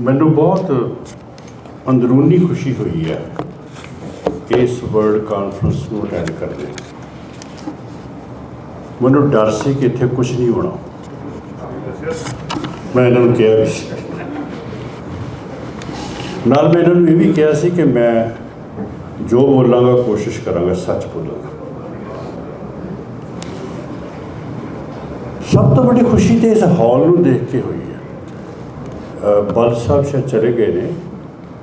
ਮੈਨੂੰ ਬਹੁਤ ਅੰਦਰੂਨੀ ਖੁਸ਼ੀ ਹੋਈ ਹੈ ਇਸ ਵਰਲਡ ਕਾਨਫਰੰਸ ਨੂੰ ਅਟੈਂਡ ਕਰਦੇ ਮੈਨੂੰ ਡਰ ਸੀ ਕਿ ਇੱਥੇ ਕੁਝ ਨਹੀਂ ਹੋਣਾ। ਮੈਂ ਇਹਨਾਂ ਨੂੰ ਕਿਹਾ ਵੀ ਨਾਲ ਮੈਂ ਇਹਨਾਂ ਨੂੰ ਇਹ ਵੀ ਕਿਹਾ ਸੀ ਕਿ ਮੈਂ ਜੋ ਬੋਲਾਂਗਾ, ਕੋਸ਼ਿਸ਼ ਕਰਾਂਗਾ, ਸੱਚ ਬੋਲਾਂਗਾ। ਸਭ ਤੋਂ ਵੱਡੀ ਖੁਸ਼ੀ ਤੇ ਇਸ ਹਾਲ ਨੂੰ ਦੇਖ ਕੇ ਹੋਈ ਹੈ ਬਲ ਸਾਹਿਬ ਸ਼ਾਇਦ ਚਲੇ ਗਏ ਨੇ।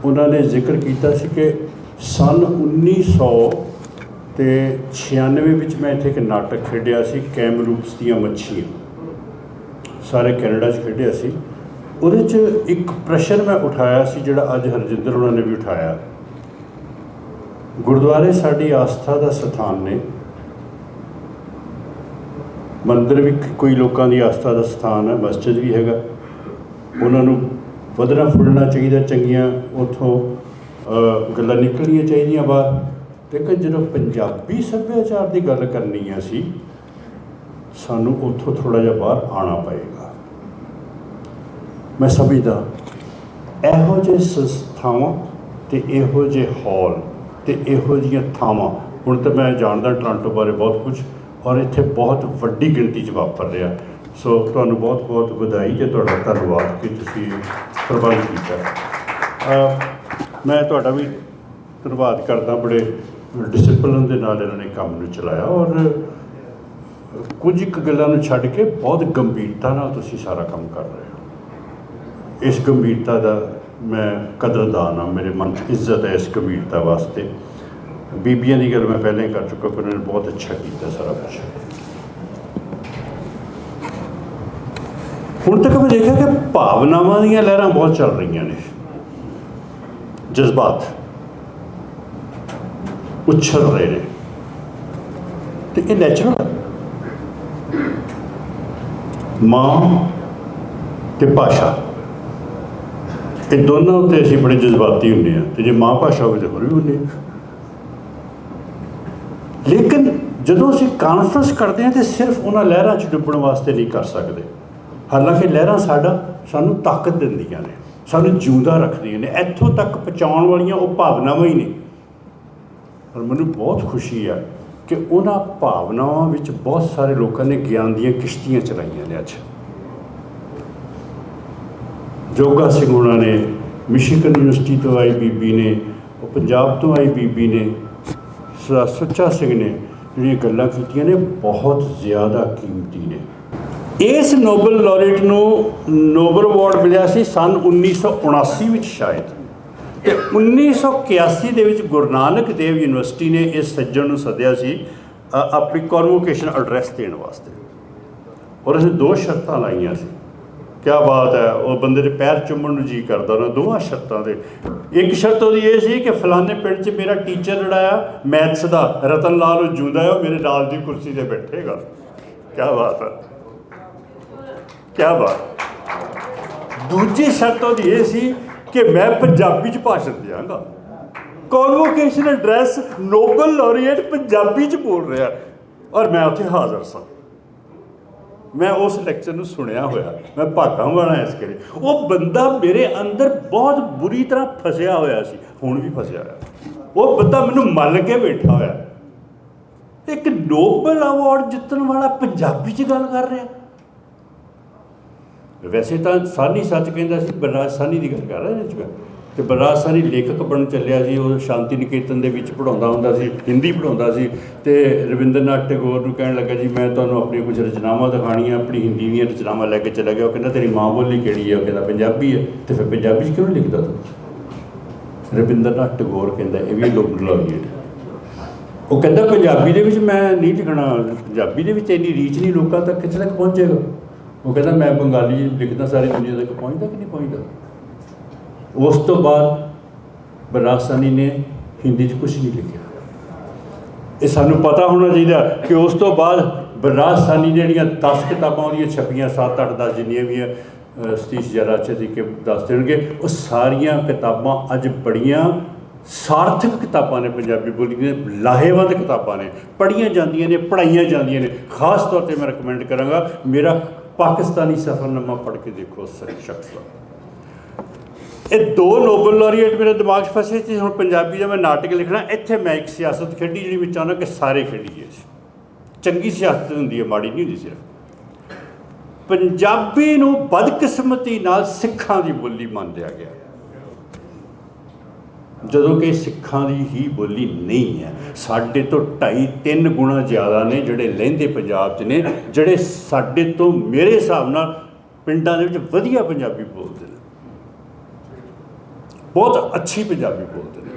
ਉਹਨਾਂ ਨੇ ਜ਼ਿਕਰ ਕੀਤਾ ਸੀ ਕਿ ਸਨ 1900 ਤੇ 96 ਵਿੱਚ ਮੈਂ ਇੱਥੇ ਇੱਕ ਨਾਟਕ ਖੇਡਿਆ ਸੀ, ਕੈਮਰੂਪਸ ਦੀਆਂ ਮੱਛੀਆਂ। ਸਾਰੇ ਕੈਨੇਡਾ 'ਚ ਖੇਡਿਆ ਸੀ। ਉਹਦੇ 'ਚ ਇੱਕ ਪ੍ਰਸ਼ਨ ਮੈਂ ਉਠਾਇਆ ਸੀ, ਜਿਹੜਾ ਅੱਜ ਹਰਜਿੰਦਰ ਉਹਨਾਂ ਨੇ ਵੀ ਉਠਾਇਆ। ਗੁਰਦੁਆਰੇ ਸਾਡੀ ਆਸਥਾ ਦਾ ਸਥਾਨ ਨੇ। ਮੰਦਰ ਵੀ ਕੋਈ ਲੋਕਾਂ ਦੀ ਆਸਥਾ ਦਾ ਸਥਾਨ ਹੈ, ਮਸਜਿਦ ਵੀ ਹੈਗਾ। ਉਹਨਾਂ ਨੂੰ ਵਧਣਾ ਫੁੱਲਣਾ ਚਾਹੀਦਾ, ਚੰਗੀਆਂ ਉਥੋਂ ਗੱਲਾਂ ਨਿਕਲਣੀਆਂ ਚਾਹੀਦੀਆਂ ਬਾਹਰ। ਲੇਕਿਨ ਜਦੋਂ ਪੰਜਾਬੀ ਸੱਭਿਆਚਾਰ ਦੀ ਗੱਲ ਕਰਨੀ ਹੈ ਅਸੀਂ, ਸਾਨੂੰ ਉੱਥੋਂ ਥੋੜਾ ਜਿਹਾ ਬਾਹਰ ਆਉਣਾ ਪਏਗਾ। ਮੈਂ ਸਮਝਦਾ, ਇਹੋ ਜਿਹੇ ਸੰਸਥਾਵਾਂ ਤੇ ਇਹੋ ਜਿਹੇ ਹਾਲ ਤੇ ਇਹੋ ਜਿਹੀਆਂ ਥਾਵਾਂ, ਹੁਣ ਤਾਂ ਮੈਂ ਜਾਣਦਾ ਟੋਰਾਂਟੋ ਬਾਰੇ ਬਹੁਤ ਕੁਝ ਔਰ ਇੱਥੇ ਬਹੁਤ ਵੱਡੀ ਗਿਣਤੀ 'ਚ ਵਾਪਰ ਰਿਹਾ। ਸੋ ਤੁਹਾਨੂੰ ਬਹੁਤ ਬਹੁਤ ਵਧਾਈ ਤੇ ਤੁਹਾਡਾ ਧੰਨਵਾਦ ਕਿ ਤੁਸੀਂ ਇਹ ਪ੍ਰਬੰਧ ਕੀਤਾ। ਮੈਂ ਤੁਹਾਡਾ ਵੀ ਧੰਨਵਾਦ ਕਰਦਾ ਬੜੇ ਡਿਸਪਲਿਨ ਦੇ ਨਾਲ ਇਹਨਾਂ ਨੇ ਕੰਮ ਨੂੰ ਚਲਾਇਆ ਔਰ ਕੁਝ ਇੱਕ ਗੱਲਾਂ ਨੂੰ ਛੱਡ ਕੇ ਬਹੁਤ ਗੰਭੀਰਤਾ ਨਾਲ ਤੁਸੀਂ ਸਾਰਾ ਕੰਮ ਕਰ ਰਹੇ ਹੋ। ਇਸ ਗੰਭੀਰਤਾ ਦਾ ਮੈਂ ਕਦਰਦਾਨ ਹਾਂ, ਮੇਰੇ ਮਨ 'ਚ ਇੱਜ਼ਤ ਹੈ ਇਸ ਗੰਭੀਰਤਾ ਵਾਸਤੇ। ਬੀਬੀਆਂ ਦੀ ਗੱਲ ਮੈਂ ਪਹਿਲਾਂ ਹੀ ਕਰ ਚੁੱਕਾ, ਪਰ ਉਹਨਾਂ ਨੇ ਬਹੁਤ ਅੱਛਾ ਕੀਤਾ ਸਾਰਾ ਕੁਝ ਹੁਣ ਤੱਕ ਮੈਂ ਦੇਖਿਆ ਕਿ ਭਾਵਨਾਵਾਂ ਦੀਆਂ ਲਹਿਰਾਂ ਬਹੁਤ ਚੱਲ ਰਹੀਆਂ ਨੇ। ਜਜ਼ਬਾਤ ਉਛਲ ਰਹੇ ਨੇ। ਤੇ ਇਹ ਨੈਚੁਰਲ ਹੈ ਮਾਂ ਤੇ ਭਾਸ਼ਾ। ਇਹ ਦੋਨਾਂ ਉੱਤੇ ਅਸੀਂ ਬੜੇ ਜਜ਼ਬਾਤੀ ਹੁੰਦੇ ਆ ਤੇ ਜੇ ਮਾਂ ਭਾਸ਼ਾ ਹੋਵੇ ਤਾਂ ਹੋਰ ਵੀ ਹੁੰਦੇ ਆ। ਲੇਕਿਨ ਜਦੋਂ ਅਸੀਂ ਕਾਨਫਰੰਸ ਕਰਦੇ ਹਾਂ ਤੇ ਸਿਰਫ ਉਹਨਾਂ ਲਹਿਰਾਂ 'ਚ ਡੁੱਬਣ ਵਾਸਤੇ ਨਹੀਂ ਕਰ ਸਕਦੇ। ਹਾਲਾਂਕਿ ਲਹਿਰਾਂ ਸਾਡਾ ਸਾਨੂੰ ਤਾਕਤ ਦਿੰਦੀਆਂ ਨੇ, ਸਾਨੂੰ ਜਿਉਂਦਾ ਰੱਖਦੀਆਂ ਨੇ, ਇੱਥੋਂ ਤੱਕ ਪਹੁੰਚਾਉਣ ਵਾਲੀਆਂ ਉਹ ਭਾਵਨਾਵਾਂ ਹੀ ਨੇ। ਪਰ ਮੈਨੂੰ ਬਹੁਤ ਖੁਸ਼ੀ ਆ ਕਿ ਉਹਨਾਂ ਭਾਵਨਾਵਾਂ ਵਿੱਚ ਬਹੁਤ ਸਾਰੇ ਲੋਕਾਂ ਨੇ ਗਿਆਨ ਦੀਆਂ ਕਿਸ਼ਤੀਆਂ ਚਲਾਈਆਂ ਨੇ ਅੱਜ। ਜੋਗਾ ਸਿੰਘ ਉਹਨਾਂ ਨੇ, ਮਿਸ਼ੀਗਨ ਯੂਨੀਵਰਸਿਟੀ ਤੋਂ ਆਈ ਬੀਬੀ ਨੇ, ਉਹ ਪੰਜਾਬ ਤੋਂ ਆਈ ਬੀਬੀ ਨੇ ਸ- ਸੁੱਚਾ ਸਿੰਘ ਨੇ ਜਿਹੜੀਆਂ ਗੱਲਾਂ ਕੀਤੀਆਂ ਨੇ, ਬਹੁਤ ਜ਼ਿਆਦਾ ਕੀਮਤੀ ਨੇ। ਇਸ ਨੋਬਲ ਲਾਰੇਟ ਨੂੰ ਨੋਬਲ ਅਵਾਰਡ ਮਿਲਿਆ ਸੀ ਸਨ 1979 ਵਿੱਚ ਸ਼ਾਇਦ। ਤੇ 1981 ਦੇ ਵਿੱਚ ਗੁਰੂ ਨਾਨਕ ਦੇਵ ਯੂਨੀਵਰਸਿਟੀ ਨੇ ਇਸ ਸੱਜਣ ਨੂੰ ਸੱਦਿਆ ਸੀ ਆਪਣੀ ਕਨਵੋਕੇਸ਼ਨ ਐਡਰੈਸ ਦੇਣ ਵਾਸਤੇ। ਔਰ ਅਸੀਂ ਦੋ ਸ਼ਰਤਾਂ ਲਾਈਆਂ ਸੀ। ਕਿਆ ਬਾਤ ਹੈ, ਉਹ ਬੰਦੇ ਦੇ ਪੈਰ ਚੁੰਮਣ ਨੂੰ ਜੀ ਕਰਦਾ ਉਹਨਾਂ ਦੋਵਾਂ ਸ਼ਰਤਾਂ ਦੇ ਇੱਕ ਸ਼ਰਤ ਉਹਦੀ ਇਹ ਸੀ ਕਿ ਫਲਾਣੇ ਪਿੰਡ 'ਚ ਮੇਰਾ ਟੀਚਰ ਜਿਹੜਾ ਆ ਮੈਥਸ ਦਾ, ਰਤਨ ਲਾਲ ਉਹ ਜੂਦਾ ਹੈ, ਉਹ ਮੇਰੇ ਨਾਲ ਦੀ ਕੁਰਸੀ ਤੇ ਬੈਠੇਗਾ। ਕਿਆ ਬਾਤ ਹੈ। ਕੀ ਬਾਤ। ਦੂਜੀ ਸ਼ਰਤ ਉਹਦੀ ਇਹ ਸੀ ਕਿ ਮੈਂ ਪੰਜਾਬੀ 'ਚ ਭਾਸ਼ਣ ਦਿਆਂਗਾ। Convocation address Nobel laureate Punjabi 'ਚ ਬੋਲ ਰਿਹਾ। ਔਰ ਮੈਂ ਉੱਥੇ ਹਾਜ਼ਰ ਸਾਂ। ਮੈਂ ਉਸ ਲੈਕਚਰ ਨੂੰ ਸੁਣਿਆ ਹੋਇਆ। ਮੈਂ ਭਾਗਾਂ ਵਾਲਾ ਇਸ ਕਰੇ। ਉਹ ਬੰਦਾ ਮੇਰੇ ਅੰਦਰ ਬਹੁਤ ਬੁਰੀ ਤਰ੍ਹਾਂ ਫਸਿਆ ਹੋਇਆ ਸੀ। ਹੁਣ ਵੀ ਫਸਿਆ ਹੋਇਆ। ਉਹ ਬੰਦਾ ਮੈਨੂੰ ਮੰਨ ਕੇ ਬੈਠਾ ਹੋਇਆ। ਇੱਕ ਨੋਬਲ ਅਵਾਰਡ ਜਿੱਤਣ ਵਾਲਾ ਪੰਜਾਬੀ 'ਚ ਗੱਲ ਕਰ ਰਿਹਾ। ਵੈਸੇ ਤਾਂ ਸਾਨੀ ਸੱਚ ਕਹਿੰਦਾ ਸੀ ਬਲਰਾਜ ਸਾਨੀ ਦੀ ਗੱਲ ਕਰ ਰਿਹਾ ਇਹਦੇ 'ਚ ਮੈਂ। ਤੇ ਬਲਰਾਜ ਸਾਨੀ ਲੇਖਕ ਬਣ ਚੱਲਿਆ ਸੀ, ਉਹ ਸ਼ਾਂਤੀ ਨਿਕੇਤਨ ਦੇ ਵਿੱਚ ਪੜਾਉਂਦਾ ਹੁੰਦਾ ਸੀ, ਹਿੰਦੀ ਪੜਾਉਂਦਾ ਸੀ। ਤੇ ਰਵਿੰਦਰਨਾਥ ਟੈਗੋਰ ਨੂੰ ਕਹਿਣ ਲੱਗਾ, ਜੀ, ਮੈਂ ਤੁਹਾਨੂੰ ਆਪਣੀ ਕੁਝ ਰਚਨਾਵਾਂ ਦਿਖਾਣੀਆਂ ਆਪਣੀ ਹਿੰਦੀ ਦੀਆਂ ਰਚਨਾਵਾਂ ਲੈ ਕੇ ਚਲਾ ਗਿਆ। ਉਹ ਕਹਿੰਦਾ, ਤੇਰੀ ਮਾਂ ਬੋਲੀ ਕਿਹੜੀ ਹੈ ਉਹ ਕਹਿੰਦਾ, ਪੰਜਾਬੀ ਹੈ ਤੇ ਫਿਰ ਪੰਜਾਬੀ 'ਚ ਕਿਉਂ ਨਹੀਂ ਲਿਖਦਾ ਤੂੰ? ਰਵਿੰਦਰਨਾਥ ਟੈਗੋਰ ਕਹਿੰਦਾ, ਇਹ ਵੀ ਲੋਕ ਲੋਰੀਏਟ ਉਹ ਕਹਿੰਦਾ, ਪੰਜਾਬੀ ਦੇ ਵਿੱਚ ਮੈਂ ਨਹੀਂ ਲਿਖਣਾ, ਪੰਜਾਬੀ ਦੇ ਵਿੱਚ ਇੰਨੀ ਰੀਚ ਨਹੀਂ, ਲੋਕਾਂ ਤੱਕ ਕਿੱਥੇ ਤੱਕ ਪਹੁੰਚੇਗਾ? ਉਹ ਕਹਿੰਦਾ, ਮੈਂ ਬੰਗਾਲੀ ਲਿਖਦਾ ਸਾਰੀ ਦੁਨੀਆ ਤੱਕ, ਪਹੁੰਚਦਾ ਕਿ ਨਹੀਂ ਪਹੁੰਚਦਾ? ਉਸ ਤੋਂ ਬਾਅਦ ਬਰਾਸਾਨੀ ਨੇ ਹਿੰਦੀ 'ਚ ਕੁਝ ਨਹੀਂ ਲਿਖਿਆ। ਇਹ ਸਾਨੂੰ ਪਤਾ ਹੋਣਾ ਚਾਹੀਦਾ ਕਿ ਉਸ ਤੋਂ ਬਾਅਦ ਬਰਾਸਾਨੀ ਨੇ ਜਿਹੜੀਆਂ 10 ਕਿਤਾਬਾਂ ਉਹਦੀਆਂ ਛਪੀਆਂ 7 8 10 ਜਿੰਨੀਆਂ ਵੀ ਆ ਸਤੀਸ਼ ਜਰਾ ਅੱਛੇ ਤਰੀਕੇ ਦੱਸ ਦੇਣਗੇ, ਉਹ ਸਾਰੀਆਂ ਕਿਤਾਬਾਂ ਅੱਜ ਬੜੀਆਂ ਸਾਰਥਕ ਕਿਤਾਬਾਂ ਨੇ ਪੰਜਾਬੀ ਬੋਲੀ ਦੀਆਂ, ਲਾਹੇਵੰਦ ਕਿਤਾਬਾਂ ਨੇ। ਪੜ੍ਹੀਆਂ ਜਾਂਦੀਆਂ ਨੇ, ਪੜ੍ਹਾਈਆਂ ਜਾਂਦੀਆਂ ਨੇ। ਖਾਸ ਤੌਰ ਤੇ ਮੈਂ ਰეკਮੈਂਡ ਕਰਾਂਗਾ, ਮੇਰਾ ਪਾਕਿਸਤਾਨੀ ਸਫ਼ਰਨਾਮਾ ਪੜ੍ਹ ਕੇ ਦੇਖੋ ਉਸ ਸ਼ਖਸ ਦਾ। ਇਹ ਦੋ ਨੋਬਲ ਲਾਰੀਏਟ ਮੇਰੇ ਦਿਮਾਗ 'ਚ ਫਸੇ ਸੀ, ਹੁਣ ਪੰਜਾਬੀ ਦਾ ਮੈਂ ਨਾਟਕ ਲਿਖਣਾ, ਇੱਥੇ ਮੈਂ ਇੱਕ ਸਿਆਸਤ ਖੇਡੀ ਜਿਹੜੀ ਮੈਂ ਚਾਹੁੰਦਾ ਕਿ ਸਾਰੇ ਖੇਡੀਏ ਚੰਗੀ ਸਿਆਸਤ ਹੁੰਦੀ ਹੈ, ਮਾੜੀ ਨਹੀਂ ਹੁੰਦੀ ਸਿਰਫ। ਪੰਜਾਬੀ ਨੂੰ ਬਦਕਿਸਮਤੀ ਨਾਲ ਸਿੱਖਾਂ ਦੀ ਬੋਲੀ ਮੰਨ ਲਿਆ ਗਿਆ। ਜਦੋਂ ਕਿ ਸਿੱਖਾਂ ਦੀ ਹੀ ਬੋਲੀ ਨਹੀਂ ਹੈ। ਸਾਡੇ ਤੋਂ 2.5 3 ਗੁਣਾ ਜ਼ਿਆਦਾ ਨੇ ਜਿਹੜੇ ਲਹਿੰਦੇ ਪੰਜਾਬ 'ਚ ਨੇ, ਜਿਹੜੇ ਸਾਡੇ ਤੋਂ ਮੇਰੇ ਹਿਸਾਬ ਨਾਲ ਪਿੰਡਾਂ ਦੇ ਵਿੱਚ ਵਧੀਆ ਪੰਜਾਬੀ ਬੋਲਦੇ ਨੇ। ਬਹੁਤ ਅੱਛੀ ਪੰਜਾਬੀ ਬੋਲਦੇ ਨੇ।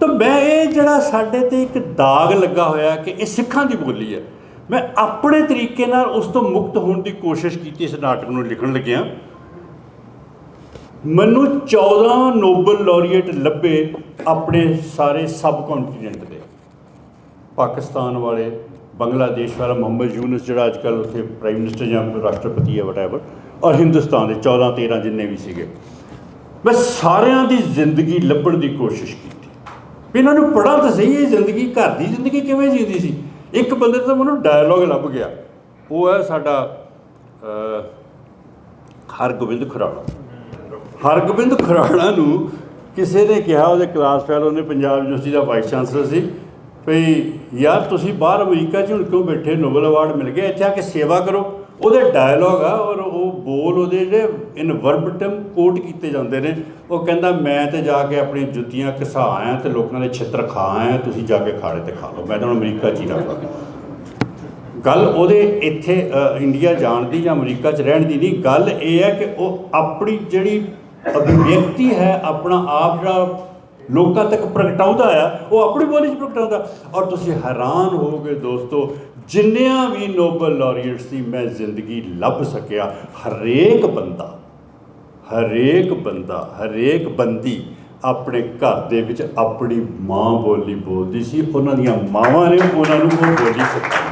ਤਾਂ ਮੈਂ ਇਹ ਜਿਹੜਾ ਸਾਡੇ ਤੇ ਇੱਕ ਦਾਗ ਲੱਗਾ ਹੋਇਆ ਕਿ ਇਹ ਸਿੱਖਾਂ ਦੀ ਬੋਲੀ ਹੈ। ਮੈਂ ਆਪਣੇ ਤਰੀਕੇ ਨਾਲ ਉਸ ਤੋਂ ਮੁਕਤ ਹੋਣ ਦੀ ਕੋਸ਼ਿਸ਼ ਕੀਤੀ ਇਸ ਨਾਟਕ ਨੂੰ ਲਿਖਣ ਲੱਗਿਆ। ਮੈਨੂੰ 14 ਨੋਬਲ ਲਾਰੀਏਟ ਲੱਭੇ ਆਪਣੇ ਸਾਰੇ ਸਬ ਕੰਟੀਨੈਂਟ ਦੇ। ਪਾਕਿਸਤਾਨ ਵਾਲੇ, ਬੰਗਲਾਦੇਸ਼ ਵਾਲਾ, ਮੁਹੰਮਦ ਯੂਨਸ ਜਿਹੜਾ ਅੱਜ ਕੱਲ੍ਹ ਉੱਥੇ ਪ੍ਰਾਈਮ ਮਿਨਿਸਟਰ ਜਾਂ ਰਾਸ਼ਟਰਪਤੀ ਹੈ ਵਟਐਵਰ ਔਰ ਹਿੰਦੁਸਤਾਨ ਦੇ 14 13 ਜਿੰਨੇ ਵੀ ਸੀਗੇ। ਮੈਂ ਸਾਰਿਆਂ ਦੀ ਜ਼ਿੰਦਗੀ ਲੱਭਣ ਦੀ ਕੋਸ਼ਿਸ਼ ਕੀਤੀ। ਵੀ ਇਹਨਾਂ ਨੂੰ ਪੜ੍ਹਾਂ ਤਾਂ ਸਹੀ ਇਹ ਜ਼ਿੰਦਗੀ, ਘਰ ਦੀ ਜ਼ਿੰਦਗੀ ਕਿਵੇਂ ਜੀਂਦੀ ਸੀ? ਇੱਕ ਬੰਦੇ ਤੋਂ ਮੈਨੂੰ ਡਾਇਲੌਗ ਲੱਭ ਗਿਆ। ਉਹ ਹੈ ਸਾਡਾ ਹਰਗੋਬਿੰਦ ਖਰਾੜਾ ਹਰਗੋਬਿੰਦ ਖੁਰਾਣਾ ਨੂੰ ਕਿਸੇ ਨੇ ਕਿਹਾ, ਉਹਦੇ ਕਲਾਸ ਫੈਲੋ ਨੇ ਪੰਜਾਬ ਯੂਨੀਵਰਸਿਟੀ ਦਾ ਵਾਈਸ ਚਾਂਸਲਰ ਸੀ, ਵੀ ਯਾਰ ਤੁਸੀਂ ਬਾਹਰ ਅਮਰੀਕਾ 'ਚ ਹੁਣ ਕਿਉਂ ਬੈਠੇ? ਨੋਬਲ ਅਵਾਰਡ ਮਿਲ ਗਿਆ, ਇੱਥੇ ਆ ਕੇ ਸੇਵਾ ਕਰੋ। ਉਹਦੇ ਡਾਇਲੌਗ ਆ ਔਰ ਉਹ ਬੋਲ ਉਹਦੇ ਜਿਹੜੇ ਇਨ ਵਰਬਟਮ ਕੋਟ ਕੀਤੇ ਜਾਂਦੇ ਨੇ। ਉਹ ਕਹਿੰਦਾ, ਮੈਂ ਤੇ ਜਾ ਕੇ ਆਪਣੀ ਜੁੱਤੀਆਂ ਘਸਾ ਆਇਆ ਤੇ ਲੋਕਾਂ ਦੇ ਛਿੱਤਰ ਖਾ ਆਇਆ, ਤੁਸੀਂ ਜਾ ਕੇ ਖਾੜੇ ਤੇ ਖਾ ਲਓ। ਮੈਂ ਤਾਂ ਹੁਣ ਅਮਰੀਕਾ 'ਚ ਹੀ ਰਹਾਂਗਾ ਗੱਲ ਉਹਦੇ ਇੱਥੇ ਇੰਡੀਆ ਜਾਣ ਦੀ ਜਾਂ ਅਮਰੀਕਾ 'ਚ ਰਹਿਣ ਦੀ ਨਹੀਂ, ਗੱਲ ਇਹ ਹੈ ਕਿ ਉਹ ਆਪਣੀ ਜਿਹੜੀ ਅਭਿਵਿਅਕਤੀ ਹੈ, ਆਪਣਾ ਆਪ ਜਿਹੜਾ ਲੋਕਾਂ ਤੱਕ ਪ੍ਰਗਟਾਉਂਦਾ ਆ, ਉਹ ਆਪਣੀ ਬੋਲੀ 'ਚ ਪ੍ਰਗਟਾਉਂਦਾ। ਔਰ ਤੁਸੀਂ ਹੈਰਾਨ ਹੋਵੋਗੇ ਦੋਸਤੋ, ਜਿੰਨਿਆਂ ਵੀ ਨੋਬਲ ਲਾਰੀਏਟ ਸੀ ਮੈਂ ਜ਼ਿੰਦਗੀ ਲੱਭ ਸਕਿਆ, ਹਰੇਕ ਬੰਦਾ ਹਰੇਕ ਬੰਦਾ, ਹਰੇਕ ਬੰਦੀ ਆਪਣੇ ਘਰ ਦੇ ਵਿੱਚ ਆਪਣੀ ਮਾਂ ਬੋਲੀ ਬੋਲਦੀ ਸੀ। ਉਹਨਾਂ ਦੀਆਂ ਮਾਵਾਂ ਨੇ ਉਹਨਾਂ ਨੂੰ ਉਹ ਬੋਲੀ ਸਿਖਾਈ।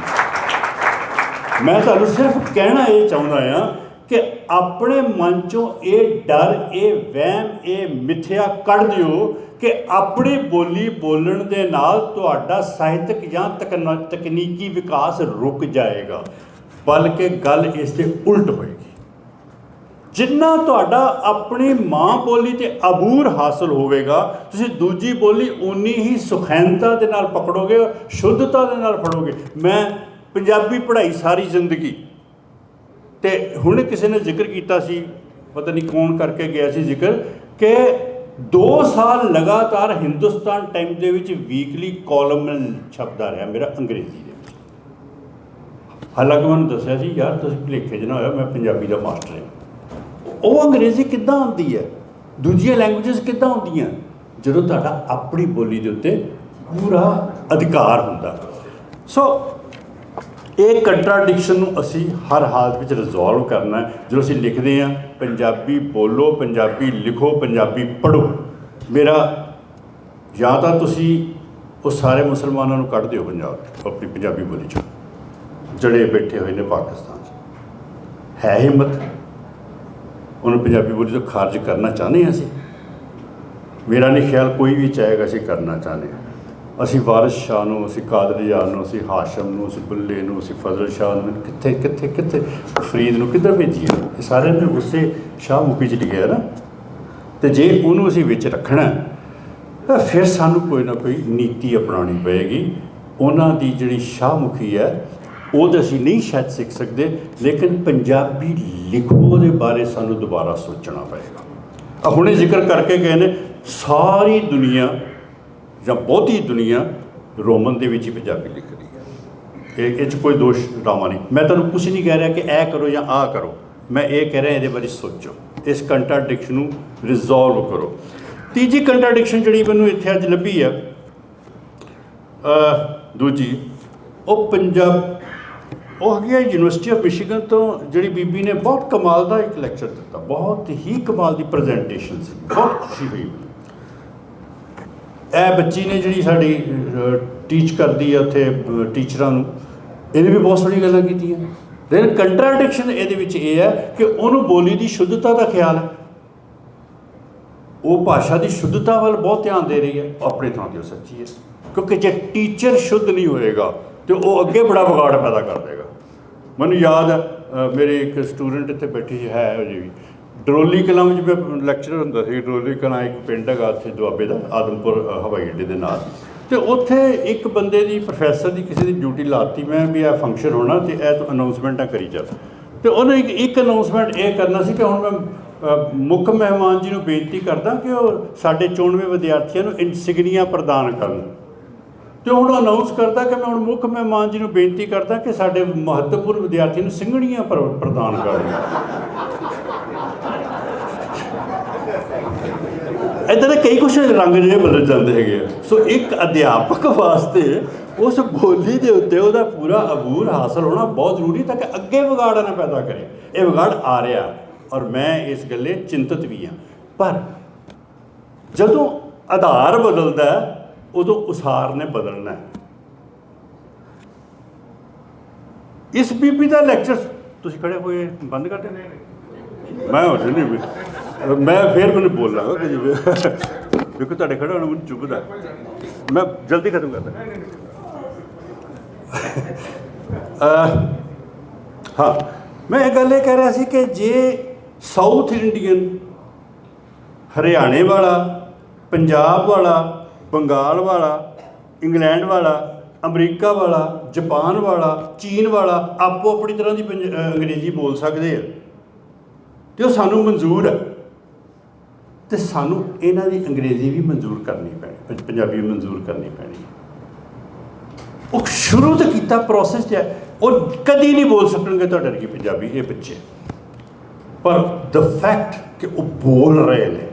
ਮੈਂ ਤੁਹਾਨੂੰ ਸਿਰਫ ਕਹਿਣਾ ਇਹ ਚਾਹੁੰਦਾ ਆ ਕਿ ਆਪਣੇ ਮਨ ਚੋਂ ਇਹ ਡਰ, ਇਹ ਵਹਿਮ, ਇਹ ਮਿੱਥਿਆ ਕੱਢ ਦਿਓ ਕਿ ਆਪਣੀ ਬੋਲੀ ਬੋਲਣ ਦੇ ਨਾਲ ਤੁਹਾਡਾ ਸਾਹਿਤਕ ਜਾਂ ਤਕਨ- ਤਕਨੀਕੀ ਵਿਕਾਸ ਰੁਕ ਜਾਏਗਾ। ਬਲਕਿ ਗੱਲ ਇਸ 'ਤੇ ਉਲਟ ਹੋਏਗੀ। ਜਿੰਨਾ ਤੁਹਾਡਾ ਆਪਣੀ ਮਾਂ ਬੋਲੀ ਤੇ ਅਬੂਰ ਹਾਸਲ ਹੋਵੇਗਾ, ਤੁਸੀਂ ਦੂਜੀ ਬੋਲੀ ਉਨੀ ਹੀ ਸੁਖੈਨਤਾ ਦੇ ਨਾਲ ਪਕੜੋਗੇ, ਸ਼ੁੱਧਤਾ ਦੇ ਨਾਲ ਫੜੋਗੇ ਮੈਂ ਪੰਜਾਬੀ ਪੜ੍ਹਾਈ ਸਾਰੀ ਜ਼ਿੰਦਗੀ ਤੇ ਹੁਣ ਕਿਸੇ ਨੇ ਜ਼ਿਕਰ ਕੀਤਾ ਸੀ, ਪਤਾ ਨਹੀਂ ਕੌਣ ਕਰਕੇ ਗਿਆ ਸੀ ਜ਼ਿਕਰ, ਕਿ 2 ਸਾਲ ਲਗਾਤਾਰ ਹਿੰਦੁਸਤਾਨ ਟਾਈਮ ਦੇ ਵਿੱਚ ਵੀਕਲੀ ਕਾਲਮ ਛਪਦਾ ਰਿਹਾ ਮੇਰਾ ਅੰਗਰੇਜ਼ੀ ਦੇ ਵਿੱਚ। ਹਾਲਾਂਕਿ ਮੈਨੂੰ ਦੱਸਿਆ ਸੀ, ਯਾਰ ਤੁਸੀਂ ਭੁਲੇਖੇ 'ਚ ਨਾ ਹੋਇਆ ਮੈਂ ਪੰਜਾਬੀ ਦਾ ਮਾਸਟਰ ਹਾਂ। ਉਹ ਅੰਗਰੇਜ਼ੀ ਕਿੱਦਾਂ ਆਉਂਦੀ ਹੈ? ਦੂਜੀਆਂ ਲੈਂਗੁਏਜਸ ਕਿੱਦਾਂ ਆਉਂਦੀਆਂ? ਜਦੋਂ ਤੁਹਾਡਾ ਆਪਣੀ ਬੋਲੀ ਦੇ ਉੱਤੇ ਪੂਰਾ ਅਧਿਕਾਰ ਹੁੰਦਾ। ਸੋ ਇਹ ਕੰਟਰਾਡਿਕਸ਼ਨ ਨੂੰ ਅਸੀਂ ਹਰ ਹਾਲਤ ਵਿੱਚ ਰਿਜ਼ੋਲਵ ਕਰਨਾ ਹੈ। ਜਦੋਂ ਅਸੀਂ ਲਿਖਦੇ ਹਾਂ, ਪੰਜਾਬੀ ਬੋਲੋ, ਪੰਜਾਬੀ ਲਿਖੋ, ਪੰਜਾਬੀ ਪੜ੍ਹੋ। ਮੇਰਾ, ਜਾਂ ਤਾਂ ਤੁਸੀਂ ਉਹ ਸਾਰੇ ਮੁਸਲਮਾਨਾਂ ਨੂੰ ਕੱਢ ਦਿਓ ਪੰਜਾਬ, ਆਪਣੀ ਪੰਜਾਬੀ ਬੋਲੀ ਚੋਂ। ਜਿਹੜੇ ਬੈਠੇ ਹੋਏ ਨੇ ਪਾਕਿਸਤਾਨ 'ਚ। ਹੈ ਹਿੰਮਤ। ਉਹਨੂੰ ਪੰਜਾਬੀ ਬੋਲੀ ਤੋਂ ਖਾਰਜ ਕਰਨਾ ਚਾਹੁੰਦੇ ਹਾਂ ਅਸੀਂ। ਮੇਰਾ ਨਹੀਂ ਖਿਆਲ ਕੋਈ ਵੀ ਚਾਹੇਗਾ ਅਸੀਂ ਕਰਨਾ ਚਾਹੁੰਦੇ ਹਾਂ। ਅਸੀਂ ਵਾਰਿਸ ਸ਼ਾਹ ਨੂੰ, ਅਸੀਂ ਕਾਦਰ ਯਾਰ ਨੂੰ, ਅਸੀਂ ਹਾਸ਼ਮ ਨੂੰ, ਅਸੀਂ ਬੁੱਲੇ ਨੂੰ, ਅਸੀਂ ਫਜ਼ਲ ਸ਼ਾਹ ਨੂੰ ਕਿੱਥੇ ਕਿੱਥੇ ਕਿੱਥੇ ਫਰੀਦ ਨੂੰ ਕਿੱਧਰ ਭੇਜੀਏ ਇਹ ਸਾਰੇ ਨੇ ਗੁੱਸੇ ਸ਼ਾਹ ਮੁਖੀ ਚ ਲਿਖਿਆ ਨਾ। ਤੇ ਜੇ ਉਹਨੂੰ ਅਸੀਂ ਵਿੱਚ ਰੱਖਣਾ ਤਾਂ ਫਿਰ ਸਾਨੂੰ ਕੋਈ ਨਾ ਕੋਈ ਨੀਤੀ ਅਪਣਾਉਣੀ ਪਏਗੀ। ਉਹਨਾਂ ਦੀ ਜਿਹੜੀ ਸ਼ਾਹਮੁਖੀ ਹੈ, ਉਹ ਤਾਂ ਅਸੀਂ ਨਹੀਂ ਸ਼ਾਇਦ ਸਿੱਖ ਸਕਦੇ, ਲੇਕਿਨ ਪੰਜਾਬੀ ਲਿਖੋ ਦੇ ਬਾਰੇ ਸਾਨੂੰ ਦੁਬਾਰਾ ਸੋਚਣਾ ਪਏਗਾ। ਆ ਹੁਣੇ ਜ਼ਿਕਰ ਕਰਕੇ ਗਏ ਨੇ, ਸਾਰੀ ਦੁਨੀਆ ਜਾਂ ਬਹੁਤੀ ਦੁਨੀਆ ਰੋਮਨ ਦੇ ਵਿੱਚ ਹੀ ਪੰਜਾਬੀ ਲਿਖ ਰਹੀ ਹੈ। ਇਹ ਇਹ 'ਚ ਕੋਈ ਦੋਸ਼ ਰਾਮਾ ਨਹੀਂ। ਮੈਂ ਤੁਹਾਨੂੰ ਕੁਝ ਨਹੀਂ ਕਹਿ ਰਿਹਾ ਕਿ ਇਹ ਕਰੋ ਜਾਂ ਆਹ ਕਰੋ। ਮੈਂ ਇਹ ਕਹਿ ਰਿਹਾ ਇਹਦੇ ਬਾਰੇ ਸੋਚੋ। ਇਸ ਕੰਟਰਾਡਿਕਸ਼ਨ ਨੂੰ ਰਿਜ਼ੋਲਵ ਕਰੋ। ਤੀਜੀ ਕੰਟਰਾਡਿਕਸ਼ਨ ਜਿਹੜੀ ਮੈਨੂੰ ਇੱਥੇ ਅੱਜ ਲੱਭੀ ਆ ਅ, ਦੂਜੀ ਉਹ ਪੰਜਾਬ ਉਹ ਹੈਗੀ ਹੈ ਯੂਨੀਵਰਸਿਟੀ ਆਫ ਮਿਸ਼ੀਗਨ ਤੋਂ ਜਿਹੜੀ ਬੀਬੀ ਨੇ ਬਹੁਤ ਕਮਾਲ ਦਾ ਇੱਕ ਲੈਕਚਰ ਦਿੱਤਾ। ਬਹੁਤ ਹੀ ਕਮਾਲ ਦੀ ਪ੍ਰੈਜੈਂਟੇਸ਼ਨ ਸੀ। ਬਹੁਤ ਖੁਸ਼ੀ ਹੋਈ। ਮੈਨੂੰ। ਇਹ ਬੱਚੀ ਨੇ ਜਿਹੜੀ ਸਾਡੀ ਟੀਚ ਕਰਦੀ ਹੈ ਉੱਥੇ ਟੀਚਰਾਂ ਨੂੰ। ਇਹਨੇ ਵੀ ਬਹੁਤ ਸਾਰੀਆਂ ਗੱਲਾਂ ਕੀਤੀਆਂ। ਲੇਕਿਨ ਕੰਟਰਾਡਿਕਸ਼ਨ ਇਹਦੇ ਵਿੱਚ ਇਹ ਹੈ ਕਿ ਉਹਨੂੰ ਬੋਲੀ ਦੀ ਸ਼ੁੱਧਤਾ ਦਾ ਖਿਆਲ ਹੈ। ਉਹ ਭਾਸ਼ਾ ਦੀ ਸ਼ੁੱਧਤਾ ਵੱਲ ਬਹੁਤ ਧਿਆਨ ਦੇ ਰਹੀ ਹੈ। ਉਹ ਆਪਣੇ ਥਾਂ ਤੇ ਉਹ ਸੱਚੀ ਹੈ। ਕਿਉਂਕਿ ਜੇ ਟੀਚਰ ਸ਼ੁੱਧ ਨਹੀਂ ਹੋਏਗਾ, ਤੇ ਉਹ ਅੱਗੇ ਬੜਾ ਵਿਗਾੜ ਪੈਦਾ ਕਰ ਦੇਗਾ। ਮੈਨੂੰ ਯਾਦ ਹੈ ਮੇਰੇ ਇੱਕ ਸਟੂਡੈਂਟ ਇੱਥੇ ਬੈਠੀ ਹੈ ਅਜੇ ਵੀ। ਡਰੋਲੀ ਕਲਾਂ ਵਿੱਚ ਮੈਂ ਲੈਕਚਰ ਹੁੰਦਾ ਸੀ, ਡਰੋਲੀ ਕਲਾਂ ਇੱਕ ਪਿੰਡ ਹੈਗਾ ਉੱਥੇ ਦੁਆਬੇ ਦਾ, ਆਦਮਪੁਰ ਹਵਾਈ ਅੱਡੇ ਦੇ ਨਾਲ। ਤੇ ਉੱਥੇ ਇੱਕ ਬੰਦੇ ਦੀ ਪ੍ਰੋਫੈਸਰ ਦੀ ਕਿਸੇ ਦੀ ਡਿਊਟੀ ਲਾਤੀ ਮੈਂ ਵੀ ਇਹ ਫੰਕਸ਼ਨ ਹੋਣਾ ਤੇ ਇਹ ਤੋਂ ਅਨਾਉਂਸਮੈਂਟਾਂ ਕਰੀ ਜਾ। ਤੇ ਉਹਨੇ ਇੱਕ ਇੱਕ ਅਨਾਉਂਸਮੈਂਟ ਇਹ ਕਰਨਾ ਸੀ ਕਿ ਹੁਣ ਮੈਂ ਮੁੱਖ ਮਹਿਮਾਨ ਜੀ ਨੂੰ ਬੇਨਤੀ ਕਰਦਾ ਕਿ ਉਹ ਸਾਡੇ ਚੋਣਵੇਂ ਵਿਦਿਆਰਥੀਆਂ ਨੂੰ ਇਨਸਿਗਨੀਆਂ ਪ੍ਰਦਾਨ ਕਰਨ। ਤੇ ਹੁਣ ਅਨਾਉਂਸ ਕਰਦਾ ਕਿ ਮੈਂ ਹੁਣ ਮੁੱਖ ਮਹਿਮਾਨ ਜੀ ਨੂੰ ਬੇਨਤੀ ਕਰਦਾ ਕਿ ਸਾਡੇ ਮਹੱਤਵਪੂਰਨ ਵਿਦਿਆਰਥੀਆਂ ਨੂੰ ਸਿੰਗਣੀਆਂ ਪ੍ਰ- ਪ੍ਰਦਾਨ ਕਰਨ। ਇਦਾਂ ਦੇ ਕਈ ਕੁਛ ਰੰਗ ਜਿਹੜੇ ਬਦਲ ਜਾਂਦੇ ਹੈਗੇ ਆ। ਸੋ ਇੱਕ ਅਧਿਆਪਕ ਵਾਸਤੇ ਉਸ ਬੋਲੀ ਦੇ ਉੱਤੇ ਉਹਦਾ ਪੂਰਾ ਅਬੂਰ ਹਾਸਲ ਹੋਣਾ ਬਹੁਤ ਜ਼ਰੂਰੀ ਤਾਂ ਕਿ ਅੱਗੇ ਵਿਗਾੜ ਨਾ ਪੈਦਾ ਕਰੇ। ਇਹ ਵਿਗਾੜ ਆ ਰਿਹਾ ਔਰ ਮੈਂ ਇਸ ਗੱਲੇ ਚਿੰਤਤ ਵੀ ਹਾਂ। ਪਰ ਜਦੋਂ ਆਧਾਰ ਬਦਲਦਾ ਉਦੋਂ ਉਸਾਰ ਨੇ ਬਦਲਣਾ ਹੈ। ਇਸ ਬੀਬੀ ਦਾ ਲੈਕਚਰ ਤੁਸੀਂ ਖੜੇ ਹੋਏ ਬੰਦ ਕਰ ਦੇਣੇ ਮੈਂ ਹੋ ਨਹੀਂ ਵੀ ਮੈਂ ਫੇਰ ਮੈਨੂੰ ਬੋਲਾਂਗਾ ਕਿ ਜਿਵੇਂ ਦੇਖੋ ਤੁਹਾਡੇ ਖੜਾ ਹੋਣਾ ਮੈਨੂੰ ਚੁੱਭਦਾ। ਮੈਂ ਜਲਦੀ ਖਤਮ ਕਰਦਾ। ਹਾਂ, ਮੈਂ ਇਹ ਗੱਲ ਇਹ ਕਹਿ ਰਿਹਾ ਸੀ ਕਿ ਜੇ ਸਾਊਥ ਇੰਡੀਅਨ ਹਰਿਆਣੇ ਵਾਲਾ, ਪੰਜਾਬ ਵਾਲਾ, ਬੰਗਾਲ ਵਾਲਾ, ਇੰਗਲੈਂਡ ਵਾਲਾ, ਅਮਰੀਕਾ ਵਾਲਾ, ਜਾਪਾਨ ਵਾਲਾ, ਚੀਨ ਵਾਲਾ ਆਪੋ ਆਪਣੀ ਤਰ੍ਹਾਂ ਦੀ ਪੰਜ- ਅੰਗਰੇਜ਼ੀ ਬੋਲ ਸਕਦੇ ਆ। ਤੇ ਉਹ ਸਾਨੂੰ ਮਨਜ਼ੂਰ ਹੈ ਤੇ ਸਾਨੂੰ ਇਹਨਾਂ ਦੀ ਅੰਗਰੇਜ਼ੀ ਵੀ ਮਨਜ਼ੂਰ ਕਰਨੀ ਪੈਣੀ ਪੰਜਾਬੀ ਮਨਜ਼ੂਰ ਕਰਨੀ ਪੈਣੀ ਉਹ ਸ਼ੁਰੂ ਤੋਂ ਕੀਤਾ ਪ੍ਰੋਸੈਸ ਹੈ ਉਹ ਕਦੀ ਨਹੀਂ ਬੋਲ ਸਕਣਗੇ ਤੁਹਾਡੇ ਵਰਗੀ ਪੰਜਾਬੀ ਇਹ ਬੱਚੇ। ਪਰ ਦ ਫੈਕਟ ਕਿ ਉਹ ਬੋਲ ਰਹੇ ਨੇ,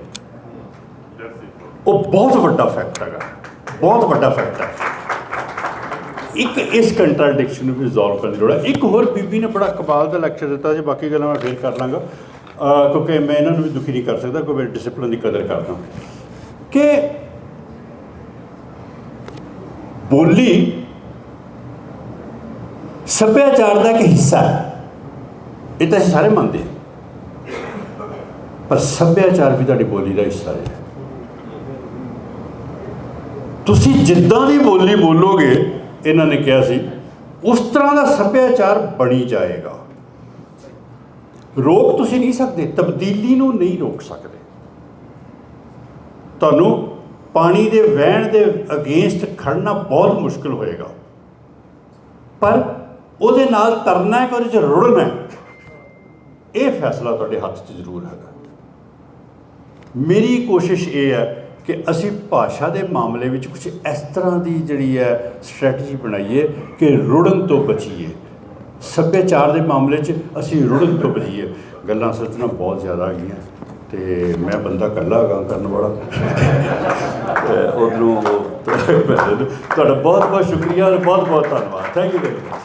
ਉਹ ਬਹੁਤ ਵੱਡਾ ਫੈਕਟ ਹੈਗਾ, ਬਹੁਤ ਵੱਡਾ ਫੈਕਟ ਹੈ। ਇੱਕ ਇਸ ਕੰਟਰਡਿਕਸ਼ਨ ਨੂੰ ਵੀ ਰਿਜ਼ੋਲਵ ਕਰਨ ਦੀ ਲੋੜ ਹੈ। ਇੱਕ ਹੋਰ ਬੀਬੀ ਨੇ ਬੜਾ ਕਮਾਲ ਦਾ ਲੈਕਚਰ ਦਿੱਤਾ, ਜੀ ਬਾਕੀ ਗੱਲਾਂ ਮੈਂ ਫੇਰ ਕਰ ਲਾਂਗਾ। ਕਿਉਂਕਿ ਮੈਂ ਇਹਨਾਂ ਨੂੰ ਵੀ ਦੁਖੀ ਨਹੀਂ ਕਰ ਸਕਦਾ, ਕਿਉਂਕਿ ਮੈਂ ਡਿਸਪਲਿਨ ਦੀ ਕਦਰ ਕਰਦਾ ਕਿ ਬੋਲੀ ਸੱਭਿਆਚਾਰ ਦਾ ਇੱਕ ਹਿੱਸਾ ਹੈ। ਇਹ ਤਾਂ ਸਾਰੇ ਮੰਨਦੇ ਪਰ ਸੱਭਿਆਚਾਰ ਵੀ ਤੁਹਾਡੀ ਬੋਲੀ ਦਾ ਹਿੱਸਾ ਹੈ। ਤੁਸੀਂ ਜਿੱਦਾਂ ਦੀ ਬੋਲੀ ਬੋਲੋਗੇ, ਇਹਨਾਂ ਨੇ ਕਿਹਾ ਸੀ, ਉਸ ਤਰ੍ਹਾਂ ਦਾ ਸੱਭਿਆਚਾਰ ਬਣੀ ਜਾਏਗਾ। ਰੋਕ ਤੁਸੀਂ ਨਹੀਂ ਸਕਦੇ, ਤਬਦੀਲੀ ਨੂੰ ਨਹੀਂ ਰੋਕ ਸਕਦੇ। ਤੁਹਾਨੂੰ ਪਾਣੀ ਦੇ ਵਹਿਣ ਦੇ ਅਗੇਂਸਟ ਖੜਨਾ ਬਹੁਤ ਮੁਸ਼ਕਲ ਹੋਏਗਾ। ਪਰ ਉਹਦੇ ਨਾਲ ਤਰਨਾ ਹੈ ਕਿ ਉਹਦੇ ਚ ਰੁੜਨਾ ਹੈ। ਇਹ ਫੈਸਲਾ ਤੁਹਾਡੇ ਹੱਥ 'ਚ ਜ਼ਰੂਰ ਹੈਗਾ। ਮੇਰੀ ਕੋਸ਼ਿਸ਼ ਇਹ ਹੈ ਕਿ ਅਸੀਂ ਭਾਸ਼ਾ ਦੇ ਮਾਮਲੇ ਵਿੱਚ ਕੁਝ ਇਸ ਤਰ੍ਹਾਂ ਦੀ ਜਿਹੜੀ ਹੈ ਸਟ੍ਰੈਟਜੀ ਬਣਾਈਏ ਕਿ ਰੁੜਨ ਤੋਂ ਬਚੀਏ। ਸੱਭਿਆਚਾਰ ਦੇ ਮਾਮਲੇ 'ਚ ਅਸੀਂ ਰੁੜਨ ਤੋਂ ਬਚੀਏ ਗੱਲਾਂ ਸੋਚਣਾ ਬਹੁਤ ਜ਼ਿਆਦਾ ਆ ਗਈਆਂ ਤੇ ਮੈਂ ਬੰਦਾ ਇਕੱਲਾ ਗਾ ਕਰਨ ਵਾਲਾ। ਉਧਰੋਂ ਤੁਹਾਡਾ ਬਹੁਤ ਬਹੁਤ ਸ਼ੁਕਰੀਆ ਔਰ ਬਹੁਤ ਬਹੁਤ ਧੰਨਵਾਦ। Thank you very much